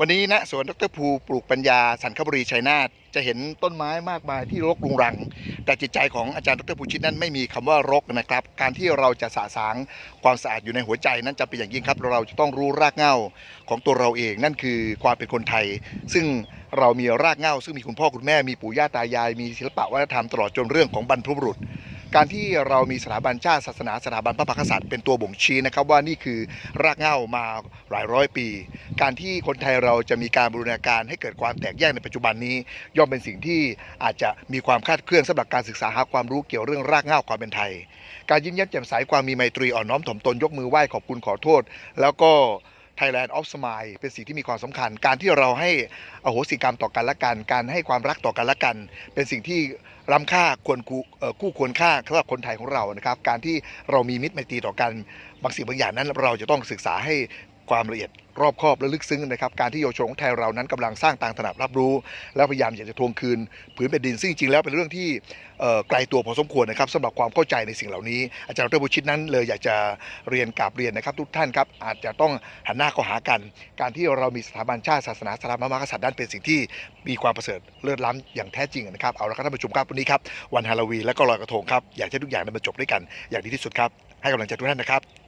วันนี้ณสวนดรภูปลูกปัญญาสันคบุรีชัยนาทจะเห็นต้นไม้มากมายที่รกรุงรัง แต่จิตใจของอาจารย์ดรภูชิตนั้นไม่มีคำว่ารกนะครับ การที่เราจะสะสางความสะอาดอยู่ในหัวใจนั้นจะเป็นอย่างยิ่งครับ เราจะต้องรู้รากเหง้าของตัวเราเองนั่นคือความเป็นคนไทย ซึ่งเรามีรากเหง้าซึ่งมีคุณพ่อคุณแม่มีปู่ย่าตายาย มีศิลปะวัฒนธรรมตลอดจนเรื่องของบรรพบุรุษ การที่เรามีสถาบันชาติศาสนาสถาบันพระมหากษัตริย์เป็นตัวบ่งชี้นะครับว่านี่คือรากเหง้ามาหลายร้อยปี การที่คนไทยเราจะมีการบูรณาการให้เกิดความแตกแยกในปัจจุบันนี้ ย่อมเป็นสิ่งที่อาจจะมีความคาดเคลื่อนสำหรับการศึกษาหาความรู้เกี่ยวเรื่องรากเหง้าความเป็นไทย การยิ้มแย้มแจ่มใสความมีไมตรีอ่อนน้อมถ่อมตนยกมือไหว้ขอบคุณขอโทษ แล้วก็ Thailand of Smile เป็นสิ่งที่มีความสำคัญ การที่เราให้อโหสิกรรมต่อกันและกัน การให้ความรักต่อกันและกัน เป็นสิ่งที่ล้ำค่าควรคู่คู่ควรค่าสำหรับคนไทยของเรานะครับ การที่เรามีมิตรไมตรีต่อกันบางสิ่งบางอย่างนั้นเราจะต้องศึกษาให้ ความละเอียดรอบคอบและลึกซึ้งนะครับ การที่เยาวชนของไทยเรานั้นกำลังสร้างต่างตระหนักรับรู้ แล้วพยายามอยากจะทวงคืนผืนแผ่นดินซึ่งจริงๆแล้วเป็นเรื่องที่ไกลตัวพอสมควรนะครับสำหรับความเข้าใจในสิ่งเหล่านี้ อาจารย์ดรบุชิตนั้นเลยอยากจะเรียนกราบเรียนนะครับ ทุกท่านครับอาจจะต้องหันหน้าเข้าหากัน การที่เรามีสถาบันชาติศาสนาสถาบันพระมหากษัตริย์นั้นเป็นสิ่งที่มีความประเสริฐเลิศล้ำอย่างแท้จริงนะครับเอาละครับท่านผู้ชมครับวันนี้ครับวันฮาโลวีนและก็ลอยกระทงครับอยากให้ทุกอย่างนั้นบรรจบด้วยกันอย่างดีที่สุดครับให้กำลังใจทุกท่านนะครับ